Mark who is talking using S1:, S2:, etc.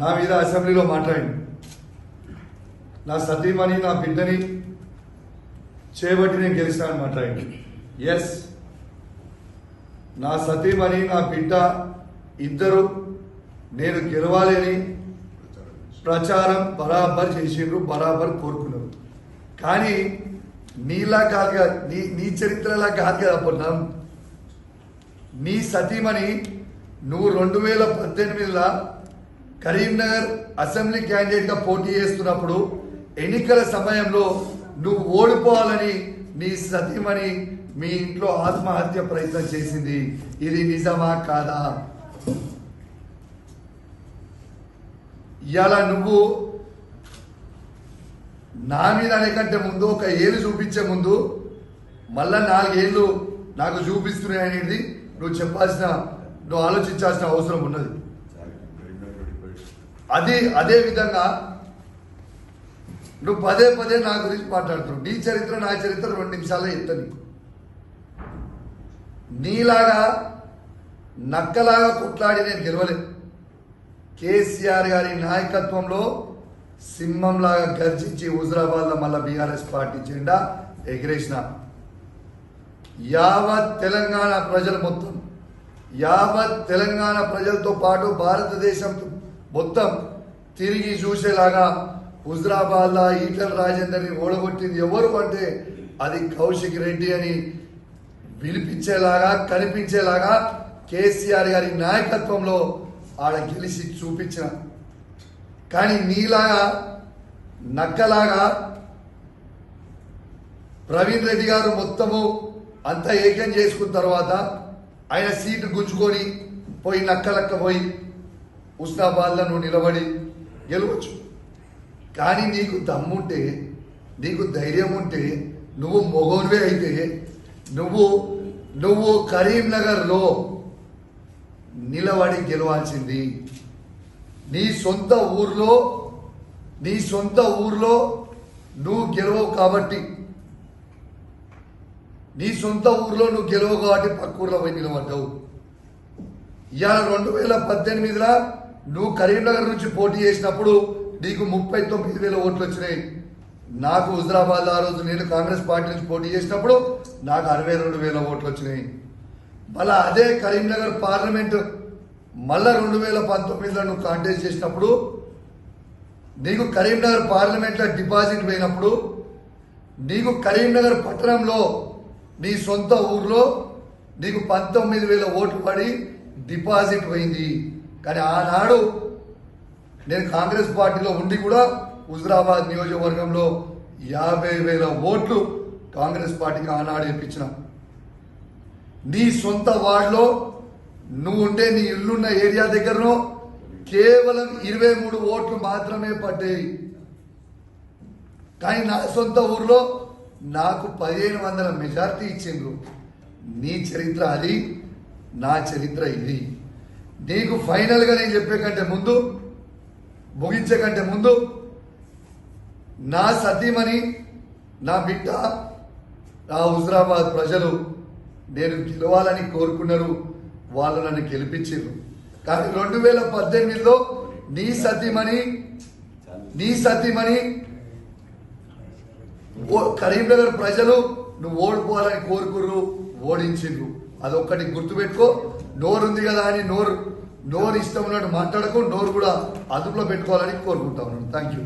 S1: నా మీద అసెంబ్లీలో మాట్లాడింది నా సతీమణి నా బిడ్డని చేపట్టి నేను గెలిస్తానని మాట్లాడింది ఎస్ నా సతీమణి నా బిడ్డ ఇద్దరు నేను గెలవాలి అని ప్రచారం బరాబర్ చేసిండ్రు బరాబర్ కోరుకున్నారు. కానీ నీలా కాదు కదా నీ నీ చరిత్రలా కాదు కదా పొన్నాం. నీ సతీమణి నువ్వు రెండు వేల పద్దెనిమిదిలో కరీంనగర్ అసెంబ్లీ క్యాండిడేట్గా పోటీ చేస్తున్నప్పుడు ఎన్నికల సమయంలో నువ్వు ఓడిపోవాలని నీ సతీమణి మీ ఇంట్లో ఆత్మహత్య ప్రయత్నం చేసింది. ఇది నిజమా కాదా? ఇలా నువ్వు నా మీద అనేకంటే ముందు ఒక ఏళ్ళు చూపించే ముందు మళ్ళా నాలుగేళ్ళు నాకు చూపిస్తున్నాయి అనేది నువ్వు చెప్పాల్సిన నువ్వు ఆలోచించాల్సిన అవసరం ఉన్నది. అది అదే విధంగా నువ్వు పదే పదే నా గురించి మాట్లాడుతున్నావు. నీ చరిత్ర నా చరిత్ర రెండు నిమిషాల్లో నీకు. నీలాగా నక్కలాగా కొట్లాడి నేను గెలవలేదు కేసీఆర్ గారి నాయకత్వంలో సింహంలాగా గర్జించి హుజరాబాద్లో మళ్ళీ బీఆర్ఎస్ పార్టీ జెండా ఎగిరేసిన. యావత్ తెలంగాణ ప్రజలు మొత్తం. యావత్ తెలంగాణ ప్రజలతో పాటు భారతదేశం మొత్తం తిరిగి చూసేలాగా హుజరాబాద్లో ఈటల రాజేందర్ని ఓడగొట్టింది ఎవరు అంటే అది కౌశిక్ రెడ్డి అని వినిపించేలాగా కనిపించేలాగా కేసీఆర్ గారి నాయకత్వంలో ఆడ గెలిచి చూపించిన. కానీ నీలాగా నక్కలాగా ప్రవీణ్ రెడ్డి గారు మొత్తము అంతా ఏకం చేసుకున్న తర్వాత ఆయన సీటు గుంజుకొని పోయి నక్కలక్క పోయి ఉస్నాబాద్లో నువ్వు నిలబడి గెలవచ్చు. కానీ నీకు దమ్ముంటే నీకు ధైర్యం ఉంటే నువ్వు మొగోన్వే అయితే నువ్వు నువ్వు కరీంనగర్లో నిలబడి గెలవాల్సింది. నీ సొంత ఊర్లో నీ సొంత ఊర్లో నువ్వు గెలవవు కాబట్టి. నీ సొంత ఊర్లో నువ్వు గెలవవు కాబట్టి పక్క ఊర్లో పోయి నిలబడ్డావు. ఇవాళ రెండు వేల పద్దెనిమిదిలో నువ్వు కరీంనగర్ నుంచి పోటీ చేసినప్పుడు నీకు ముప్పై తొమ్మిది వేల ఓట్లు వచ్చినాయి. నాకు హుజరాబాద్ ఆ రోజు నేను కాంగ్రెస్ పార్టీ నుంచి పోటీ చేసినప్పుడు నాకు అరవై రెండు వేల ఓట్లు వచ్చినాయి. మళ్ళా అదే కరీంనగర్ పార్లమెంట్ మళ్ళా రెండు వేల పంతొమ్మిదిలో నువ్వు కాంటెస్ట్ చేసినప్పుడు నీకు కరీంనగర్ పార్లమెంట్లో డిపాజిట్ పోయినప్పుడు నీకు కరీంనగర్ పట్టణంలో నీ సొంత ఊర్లో నీకు పంతొమ్మిది వేల ఓట్లు పడి డిపాజిట్ పోయింది. కానీ ఆనాడు నేను కాంగ్రెస్ పార్టీలో ఉండి కూడా హుజరాబాద్ నియోజకవర్గంలో యాభై వేల ఓట్లు కాంగ్రెస్ పార్టీకి ఆనాడు ఇప్పించిన. నీ సొంత వార్డులో నువ్వు ఉండే నీ ఇల్లున్న ఏరియా దగ్గరనో కేవలం ఇరవై మూడు ఓట్లు మాత్రమే పడ్డాయి. కానీ నా సొంత ఊర్లో నాకు పదిహేను వందల మెజార్టీ ఇచ్చిండ్రు. నీ చరిత్ర అది నా చరిత్ర ఇది. నీకు ఫైనల్గా నేను చెప్పే కంటే ముందు ముగించే కంటే ముందు నా సతీమణి నా బిడ్డ నా హుజరాబాద్ ప్రజలు నేను గెలవాలని కోరుకున్నారు. వాళ్ళు నన్ను గెలిపించారు కానీ రెండు వేల పద్దెనిమిదిలో నీ సతీమణి నీ సతీమణి ఓ- కరీంనగర్ ప్రజలు నువ్వు ఓడిపోవాలని కోరుకుర్రు ఓడించిండ్రు. అదొక్కటి గుర్తుపెట్టుకో. నోరు ఉంది కదా అని నోరు నోరు ఇష్టం ఉన్నట్టు మాట్లాడకు నోరు కూడా అదుపులో పెట్టుకోవాలని కోరుకుంటా ఉన్నాను. Thank you